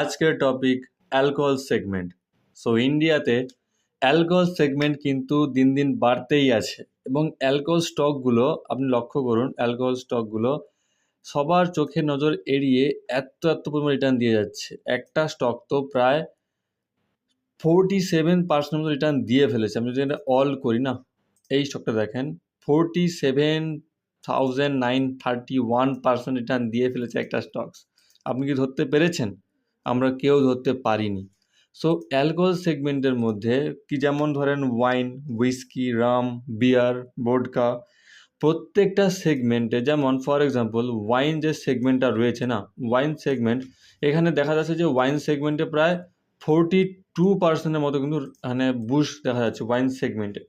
আজকের topic alcohol segment so ইন্ডিয়াতে alcohol segment কিন্তু দিন দিন বাড়তেই আছে এবং অ্যালকোহল স্টকগুলো আপনি লক্ষ্য করুন অ্যালকোহল স্টকগুলো সবার চোখে নজর এড়িয়ে এত এত পরিমাণ রিটার্ন দিয়ে যাচ্ছে। একটা স্টক তো প্রায় ফোরটি সেভেন পার্সেন্ট মতো রিটার্ন দিয়ে ফেলেছে। আমি যদি এটা অল করি না, এই স্টকটা দেখেন forty seven thousand nine thirty one percent return দিয়ে ফেলেছে একটা স্টকস আপনি কি ধরতে পেরেছেন? আমরা কেউ ধরতে পারিনি। সো অ্যালকোহল সেগমেন্টের মধ্যে কি যেমন ধরেন wine whisky rum beer vodka প্রত্যেকটা সেগমেন্টে যেমন ফর এক্সাম্পল ওয়াইন যে সেগমেন্টটা রয়েছে না ওয়াইন সেগমেন্ট এখানে দেখা যাচ্ছে যে ওয়াইন সেগমেন্টে প্রায় ফোরটি টু পার্সেন্টের মতো কিন্তু মানে বুশ দেখা যাচ্ছে ওয়াইন সেগমেন্টে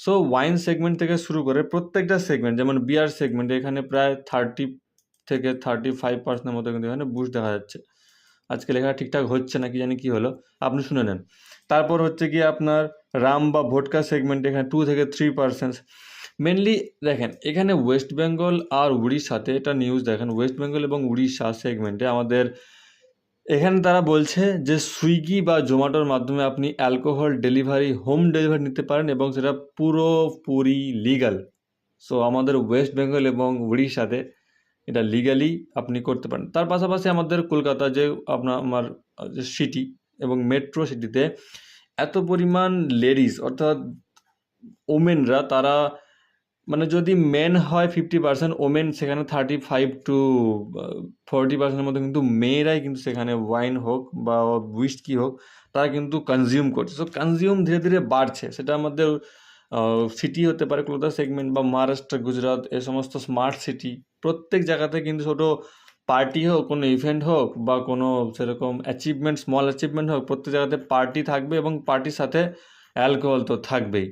সো ওয়াইন সেগমেন্ট থেকে শুরু করে প্রত্যেকটা সেগমেন্ট যেমন বিয়ার সেগমেন্টে এখানে প্রায় থার্টি থেকে থার্টি ফাইভ পার্সেন্টের মতো কিন্তু এখানে বুশ দেখা যাচ্ছে। আজকে লেখা ঠিকঠাক হচ্ছে না, কি জানি কি হলো। আপনি শুনে নেন। তারপর হচ্ছে কি আপনার রাম বা ভোটকা সেগমেন্ট এখানে টু থেকে থ্রি পার্সেন্ট মেনলি দেখেন, এখানে ওয়েস্ট বেঙ্গল আর উড়িষ্যাতে এটা নিউজ দেখেন। ওয়েস্ট বেঙ্গল এবং উড়িষ্যা সেগমেন্টে আমাদের এখানে তারা বলছে যে সুইগি বা জোম্যাটোর মাধ্যমে আপনি অ্যালকোহল ডেলিভারি হোম ডেলিভারি নিতে পারেন এবং সেটা পুরোপুরি লিগাল সো আমাদের ওয়েস্ট বেঙ্গল এবং উড়িষ্যাতে এটা লিগালি আপনি করতে পারেন। তার পাশাপাশি আমাদের কলকাতা যে আপনার আমার সিটি এবং মেট্রো সিটিতে এত পরিমাণ লেডিস অর্থাৎ ওমেনরা তারা মানে যদি মেন হয় ফিফটি পার্সেন্ট ওমেন সেখানে থার্টি ফাইভ টু ফোরটি পার্সেন্টের মধ্যে কিন্তু মেয়েরাই কিন্তু সেখানে ওয়াইন হোক বা উইস্কি হোক, তারা কিন্তু কনজিউম করছে। সো কনজিউম ধীরে ধীরে বাড়ছে। সেটা আমাদের সিটি হতে পারে কলকাতা সেগমেন্ট বা মহারাষ্ট্র গুজরাট এ সমস্ত স্মার্ট সিটি প্রত্যেক জায়গাতে কিন্তু ছোটো পার্টি হোক, কোনো ইভেন্ট হোক বা কোনো সেরকম অ্যাচিভমেন্ট স্মল অ্যাচিভমেন্ট হোক, প্রত্যেক জায়গাতে পার্টি থাকবে এবং পার্টির সাথে অ্যালকোহল তো থাকবেই।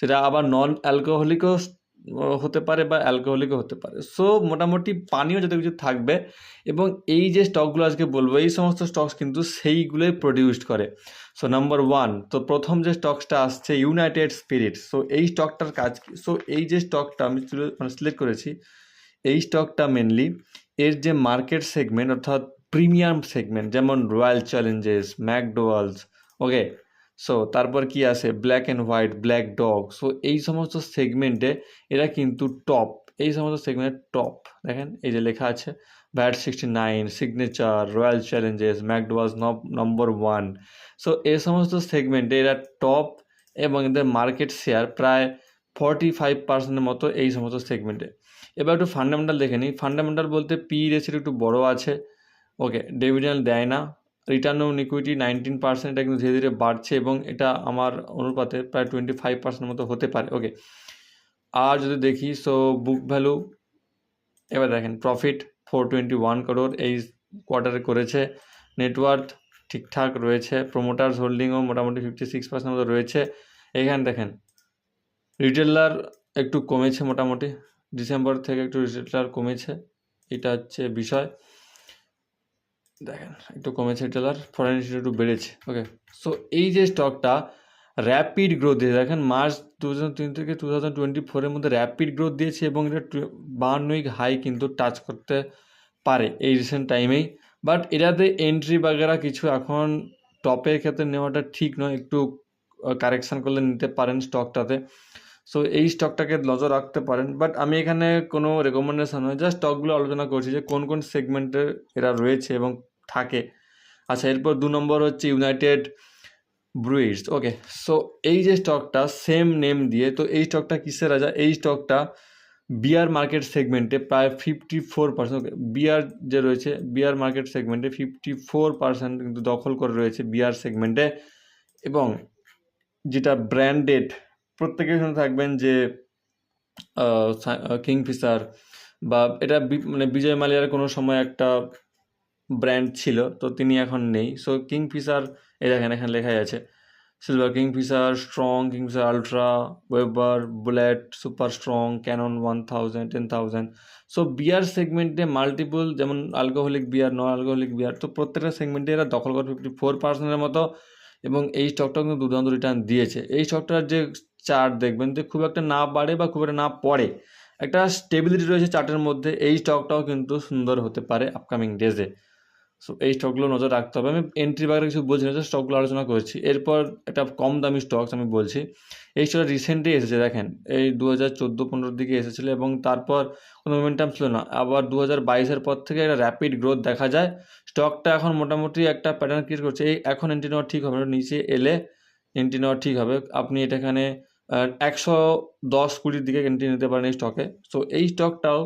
সেটা আবার নন অ্যালকোহলিকও হতে পারে বা অ্যালকোহলিকও হতে পারে। সো মোটামুটি পানীয় যত কিছু থাকবে এবং এই যে স্টকগুলো আজকে বলব, এই সমস্ত স্টকস কিন্তু সেইগুলোই প্রডিউসড করে। সো নাম্বার ওয়ান তো প্রথম যে স্টকসটা আসছে ইউনাইটেড স্পিরিট সো এই স্টকটার কাজ সো এই যে স্টকটা আমি মানে সিলেক্ট করেছি এই স্টকটা মেনলি এর যে মার্কেট সেগমেন্ট অর্থাৎ প্রিমিয়াম সেগমেন্ট যেমন Royal Challenges McDowell's okay so তারপর কি আসে black and white black dog so এই সমস্ত সেগমেন্টে এরা কিন্তু টপ এই সমস্ত সেগমেন্টের টপ দেখেন? এই যে লেখা আছে Vat sixty nine Signature Royal Challenges McDowell's number one so এই সমস্ত সেগমেন্টে এরা টপ এবং এদের মার্কেট শেয়ার প্রায় ফর্টি ফাইভ পার্সেন্টের মতো এই সমস্ত সেগমেন্টে এবার একটু ফান্ডামেন্টাল দেখে নিই। ফান্ডামেন্টাল বলতে পি রেসির একটু বড় আছে। ওকে ডেভিডেন্ড দেয় না। Return on equity nineteen percent এটা কিন্তু ধীরে ধীরে বাড়ছে এবং এটা আমার অনুপাতে প্রায় টোয়েন্টি ফাইভ পার্সেন্ট মতো হতে পারে। ওকে আর যদি দেখি সো বুক ভ্যালু এবার দেখেন profit four twenty one crore এই কোয়ার্টারে করেছে। নেটওয়ার্থ ঠিকঠাক রয়েছে। প্রোমোটার্স হোল্ডিংও মোটামুটি ফিফটি সিক্স পার্সেন্ট মতো রয়েছে। এখানে দেখেন রিটেলার একটু কমেছে মোটামুটি। ডিসেম্বর থেকে একটু রিটেলার কমেছে। এটা হচ্ছে বিষয়। দেখেন, একটু কমেছে রিটেলার ফরেন একটু বেড়েছে ওকে সো এই যে স্টকটা র্যাপিড গ্রোথ দিয়েছে। দেখেন, মার্চ থাউজেন্ড তিন থেকে টু থাউজেন্ড টোয়েন্টি ফোরের মধ্যে র্যাপিড গ্রোথ দিয়েছে এবং এটা বাহান্নই হাই কিন্তু টাচ করতে পারে এই রিসেন্ট টাইমেই বাট এটাতে এন্ট্রি বাগেরা কিছু এখন টপের ক্ষেত্রে নেওয়াটা ঠিক নয়। একটু কারেকশান করলে নিতে পারেন স্টকটাতে সো এই স্টকটাকে নজর রাখতে পারেন বাট আমি এখানে কোনো রেকমেন্ডেশন নয় জাস্ট স্টকগুলো আলোচনা করছি যে কোন কোন সেগমেন্টে এরা রয়েছে এবং থাকে। আচ্ছা এরপর দু নম্বর হচ্ছে ইউনাইটেড ব্রুইডস ওকে সো এই যে স্টকটা সেম নেম দিয়ে, তো এই স্টকটা কিসের রাজা? এই স্টকটা বিয়ার মার্কেট সেগমেন্টে প্রায় ফিফটি ফোর পার্সেন্ট বিয়ার যে রয়েছে বিয়ার মার্কেট সেগমেন্টে ফিফটি ফোর পার্সেন্ট কিন্তু দখল করে রয়েছে বিয়ার সেগমেন্টে এবং যেটা ব্র্যান্ডেড প্রত্যেকে শুনে থাকবেন যে কিংফিশার বা এটা মানে বিজয় মালিয়ার কোনো সময় একটা ব্র্যান্ড ছিল, তো তিনি এখন নেই। সো কিংফিশার, এই দেখেন এখানে লেখাই আছে silver Kingfisher strong Kingfisher Ultra Weber Bullet super strong Cannon one thousand ten thousand so beer সেগমেন্টে মাল্টিপল যেমন অ্যালকোহলিক বিয়ার নন অ্যালকোহলিক বিয়ার তো প্রত্যেকটা সেগমেন্টে এরা দখল করে ফিফটি ফোর পার্সেন্টের মতো এবং এই স্টকটা কিন্তু দুর্দান্ত রিটার্ন দিয়েছে। এই স্টকটার যে চার্ট দেখবেন যে খুব একটা না বাড়ে বা খুব একটা না পড়ে। একটা স্টেবিলিটি রয়েছে চার্টের মধ্যে, এই স্টকটাও কিন্তু সুন্দর হতে পারে আপকামিং ডেজে সো এই স্টকগুলো নজর রাখতে হবে। আমি এন্ট্রি বাগের কিছু বলছি না স্টকগুলো আলোচনা করছি। এরপর একটা কম দামি স্টকস আমি বলছি। এই স্টকটা রিসেন্টলি এসেছে, দেখেন। এই দু হাজার চোদ্দ পনেরোর দিকে এসেছিল এবং তারপর কোনো মোমেন্টাম ছিল না। আবার দু হাজার বাইশের পর থেকে একটা র্যাপিড গ্রোথ দেখা যায়। স্টকটা এখন মোটামুটি একটা প্যাটার্ন ক্রিয়েট করছে। এই এখন এন্ট্রি নেওয়া ঠিক হবে না। নিচে এলে এন্ট্রি নেওয়া ঠিক হবে। আপনি এটা এখানে একশো দশ কুড়ির দিকে এন্ট্রি নিতে পারেন এই স্টকে সো এই স্টকটাও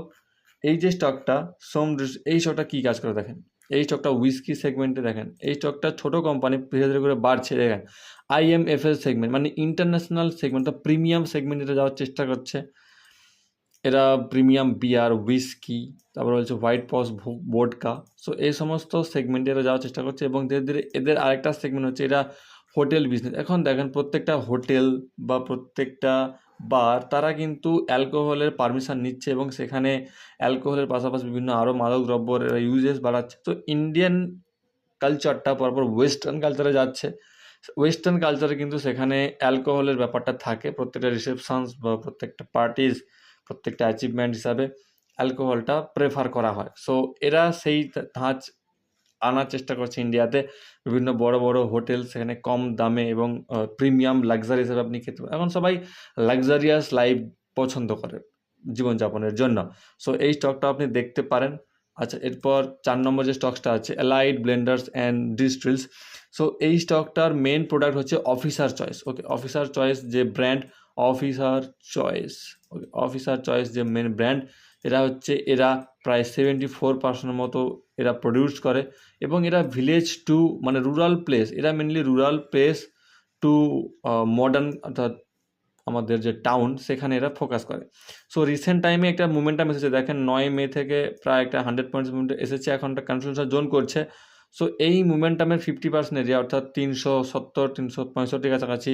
এই যে স্টকটা সোম এই স্টকটা কী কাজ করে দেখেন? এই স্টকটা উইস্কি সেগমেন্টে দেখেন। এই স্টকটা ছোটো কোম্পানি ধীরে ধীরে করে বাড়ছে, দেখেন। আইএমএফএল সেগমেন্ট মানে ইন্টারন্যাশনাল সেগমেন্ট তো প্রিমিয়াম সেগমেন্টে যাওয়ার চেষ্টা করছে। এরা প্রিমিয়াম বিয়ার উইস্কি তারপর হচ্ছে হোয়াইট পস বোডকা সো এই সমস্ত সেগমেন্টে এরা যাওয়ার চেষ্টা করছে এবং ধীরে ধীরে এদের আরেকটা সেগমেন্ট হচ্ছে এরা হোটেল বিজনেস এখন দেখেন প্রত্যেকটা হোটেল বা প্রত্যেকটা বার তারা কিন্তু অ্যালকোহলের পারমিশন নিচ্ছে এবং সেখানে অ্যালকোহলের পাশাপাশি বিভিন্ন আরও মাদক দ্রব্যর ইউজেস বাড়াচ্ছে। তো ইন্ডিয়ান কালচারটা পরপর ওয়েস্টার্ন কালচারে যাচ্ছে। ওয়েস্টার্ন কালচারে কিন্তু সেখানে অ্যালকোহলের ব্যাপারটা থাকে। প্রত্যেকটা রিসেপশনস বা প্রত্যেকটা পার্টিস প্রত্যেকটা অ্যাচিভমেন্ট হিসাবে অ্যালকোহলটা প্রেফার করা হয়। সো এরা সেই ধাঁচ আনার চেষ্টা করছে ইন্ডিয়াতে বিভিন্ন বড় বড় হোটেল সেখানে কম দামে এবং প্রিমিয়াম লাক্সারি হিসেবে আপনি খেতে এখন সবাই লাক্সারিয়াস লাইফ পছন্দ করে জীবনযাপনের জন্য। সো এই স্টকটা আপনি দেখতে পারেন। আচ্ছা এরপর চার নম্বর যে স্টকসটা আছে Allied Blenders and Distillers so এই স্টকটার মেন প্রোডাক্ট হচ্ছে Officer's Choice okay Officer's Choice যে brand Officer's Choice okay Officer's Choice যে মেন ব্র্যান্ড এরা হচ্ছে, এরা প্রায় সেভেন্টি ফোর পার্সেন্টের মতো এরা প্রডিউস করে এবং এরা ভিলেজ টু মানে রুরাল প্লেস এরা mainly rural place to modern অর্থাৎ আমাদের যে টাউন সেখানে এরা ফোকাস করে। সো রিসেন্ট টাইমে একটা মুভমেন্টাম এসেছে, দেখেন নয় মে থেকে প্রায় একটা হান্ড্রেড পয়েন্টস মুভমেন্ট এসেছে, এখন একটা কনফিউশন জোন করছে। সো এই মুভমেন্টামের ফিফটি পার্সেন্ট এরিয়া অর্থাৎ তিনশো সত্তর, তিনশো পঁয়ষট্টি কাছাকাছি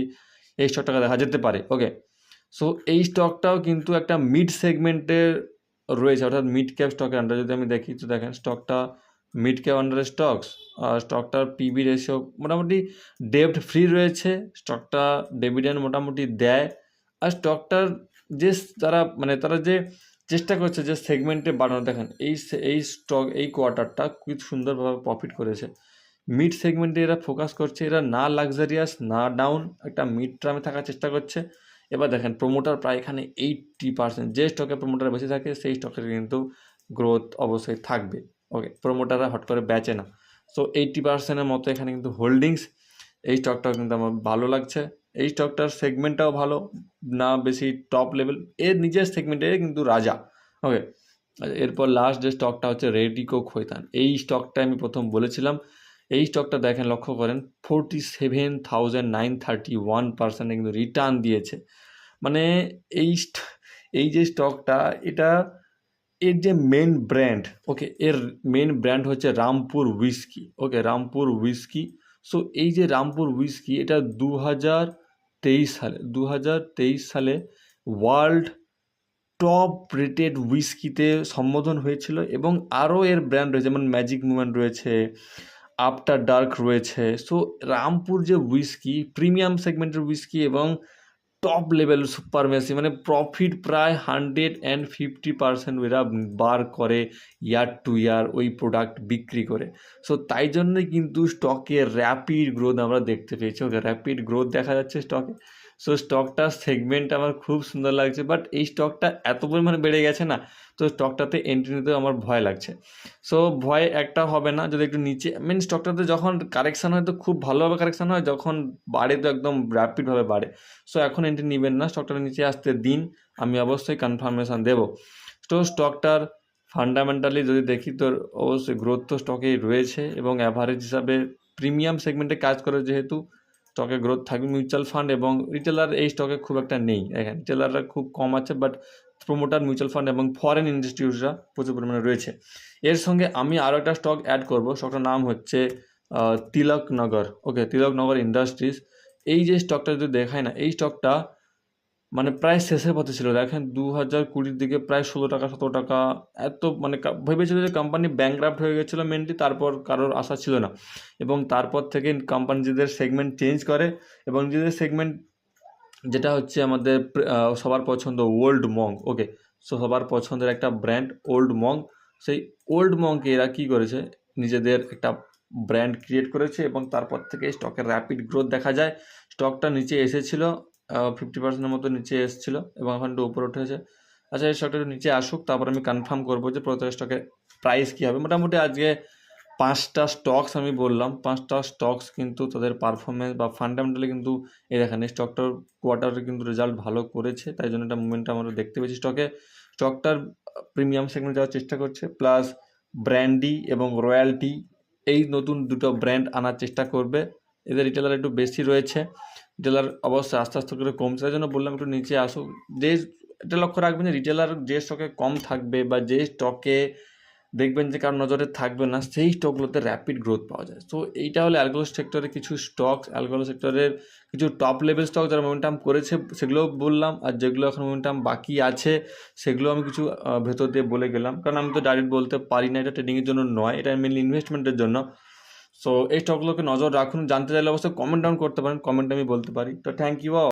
এই স্টকটাকে দেখা যেতে পারে ওকে সো এই স্টকটাও কিন্তু একটা মিড সেগমেন্টের রয়েছে, অর্থাৎ মিড ক্যাপ স্টকের আন্ডার যদি আমি দেখি, তো দেখেন স্টকটা মিড ক্যাপ আন্ডারে স্টকস স্টকটার পিবি রেশিও মোটামুটি ডেপ্ট ফ্রি রয়েছে স্টকটা ডেভিডেন্ড মোটামুটি দেয়, আর স্টকটার যে তারা মানে তারা যে চেষ্টা করছে যে সেগমেন্টে বাড়ানো, দেখেন এই এই স্টক এই কোয়ার্টারটা খুব সুন্দরভাবে প্রফিট করেছে। মিড সেগমেন্টে এরা ফোকাস করছে, এরা না লাক্সারিয়াস না ডাউন একটা মিড ট্রামে থাকার চেষ্টা করছে এবার দেখেন প্রোমোটার প্রায় এখানে এইটটি পার্সেন্ট যে স্টকে প্রোমোটার বেশি থাকে, সেই স্টকের কিন্তু গ্রোথ অবশ্যই থাকবে। ওকে প্রোমোটাররা হট করে বেচে না। সো এইটটি পার্সেন্টের মতো এখানে কিন্তু হোল্ডিংস এই স্টকটাও কিন্তু আমার ভালো লাগছে। এই স্টকটার সেগমেন্টটাও ভালো, না বেশি টপ লেভেল এর নিজের সেগমেন্টে কিন্তু রাজা। ওকে এরপর লাস্ট যে স্টকটা হচ্ছে রেডিকো খৈতান এই স্টকটা আমি প্রথম বলেছিলাম। এই স্টকটা দেখেন, লক্ষ্য করেন forty seven thousand nine thirty one percent কিন্তু রিটার্ন দিয়েছে। মানে এই এই যে স্টকটা এটা এর যে মেন ব্র্যান্ড ওকে এর মেন ব্র্যান্ড হচ্ছে Rampur whisky okay Rampur whisky so এই যে রামপুর উইস্কি এটা দু হাজার তেইশ সালে দু হাজার তেইশ সালে ওয়ার্ল্ড টপ রেটেড উইস্কিতে সম্বোধন হয়েছিল এবং আরও এর ব্র্যান্ড রয়েছে, যেমন ম্যাজিক মুভমেন্ট রয়েছে আফটার ডার্ক রয়েছে। সো রামপুর যে উইস্কি প্রিমিয়াম সেগমেন্টের উইস্কি এবং টপ লেভেল সুপার মেসি মানে প্রফিট প্রায় হান্ড্রেড অ্যান্ড ফিফটি পার্সেন্ট এরা বার করে ইয়ার টু ইয়ার ওই প্রোডাক্ট বিক্রি করে। সো তাই জন্যই কিন্তু স্টকে র্যাপিড গ্রোথ আমরা দেখতে পেয়েছি। ওকে র্যাপিড গ্রোথ দেখা যাচ্ছে স্টকে সো স্টকটার সেগমেন্ট আমার খুব সুন্দর লাগছে বাট এই স্টকটা এত পরিমাণে বেড়ে গেছে না, তো স্টকটাতে এন্ট্রি নিতে আমার ভয় লাগছে। সো ভয় একটা হবে না, যদি একটু নিচে মেন স্টকটাতে যখন কারেকশান হয় তো খুব ভালোভাবে কারেকশান হয়, যখন বাড়ে তো একদম র্যাপিডভাবে বাড়ে। সো এখন এন্ট্রি নেবেন না স্টকটা নিচে আসতে দিন, আমি অবশ্যই কনফার্মেশান দেবো। তো স্টকটার ফান্ডামেন্টালি যদি দেখি তো অবশ্যই গ্রোথ তো স্টকেই রয়েছে, এবং অ্যাভারেজ হিসাবে প্রিমিয়াম সেগমেন্টে কাজ করে যেহেতু স্টকে গ্রোথ থাকবে। মিউচুয়াল ফান্ড এবং রিটেলার এই স্টকে খুব একটা নেই। দেখেন রিটেলাররা খুব কম আছে বাট প্রোমোটার মিউচুয়াল ফান্ড এবং ফরেন ইনস্টিটিউটরা প্রচুর পরিমাণে রয়েছে। এর সঙ্গে আমি আরও একটা স্টক অ্যাড করব। স্টকটার নাম হচ্ছে তিলকনগর ওকে তিলকনগর ইন্ডাস্ট্রিজ এই যে স্টকটা যদি দেখায় না, এই স্টকটা মানে প্রায় শেষের পথে ছিল। দেখেন দু হাজার কুড়ির দিকে প্রায় ষোলো টাকা, সতেরো টাকা, এত মানে ভেবেছিল যে কোম্পানি ব্যাংক্রাফ্ট হয়ে গেছিল মেনলি তারপর কারোর আশা ছিল না। এবং তারপর থেকে কোম্পানি নিজেদের সেগমেন্ট চেঞ্জ করে এবং নিজেদের সেগমেন্ট যেটা হচ্ছে আমাদের সবার পছন্দ ওল্ড মং ওকে সো সবার পছন্দের একটা ব্র্যান্ড ওল্ড মং সেই ওল্ড মংকে এরা কী করেছে? নিজেদের একটা ব্র্যান্ড ক্রিয়েট করেছে এবং তারপর থেকে স্টকের র্যাপিড গ্রোথ দেখা যায়। স্টকটা নিচে এসেছিল। ফিফটি পার্সেন্টের মতো নিচে এসেছিল এবং এখন একটু উপরে উঠেছে। আচ্ছা এই স্টকটা একটু নিচে আসুক, তারপর আমি কনফার্ম করব যে প্রত্যেক স্টকের প্রাইস কী হবে। মোটামুটি আজকে পাঁচটা স্টকস আমি বললাম। পাঁচটা স্টকস কিন্তু তাদের পারফরমেন্স বা ফান্ডামেন্টালি কিন্তু এই দেখেন, এই স্টকটার কোয়ার্টারে কিন্তু রেজাল্ট ভালো করেছে, তাই জন্য একটা মুভমেন্ট আমরা দেখতে পেয়েছি স্টকে স্টকটার প্রিমিয়াম সেগমেন্ট যাওয়ার চেষ্টা করছে প্লাস ব্র্যান্ডি এবং রয়্যালটি এই নতুন দুটো ব্র্যান্ড আনার চেষ্টা করবে। এদের রিটেলার একটু বেশি রয়েছে। রিটেলার অবশ্যই আস্তে আস্তে করে কমছে। তাই জন্য বললাম একটু নিচে আসুক যে এটা লক্ষ্য রাখবেন যে রিটেলার যে স্টকে কম থাকবে বা যে স্টকে দেখবেন যে কারোর নজরে থাকবে না, সেই স্টকগুলোতে র্যাপিড গ্রোথ পাওয়া যায়। তো এইটা হলো অ্যালকোহল সেক্টরের কিছু স্টক অ্যালকোহল সেক্টরের কিছু টপ লেভেল স্টক যারা মোমেন্টাম করেছে, সেগুলোও বললাম। আর যেগুলো এখন মোমেন্টাম বাকি আছে, সেগুলো আমি কিছু ভেতর দিয়ে বলে গেলাম। কারণ আমি তো ডাইরেক্ট বলতে পারি না, এটা ট্রেডিংয়ের জন্য নয়, এটা মেনলি ইনভেস্টমেন্টের জন্য। সো এই স্টকগুলোকে নজর রাখুন। জানতে চাইলে অবশ্যই কমেন্ট ডাউন করতে পারেন। কমেন্ট আমি বলতে পারি। তো থ্যাংক ইউ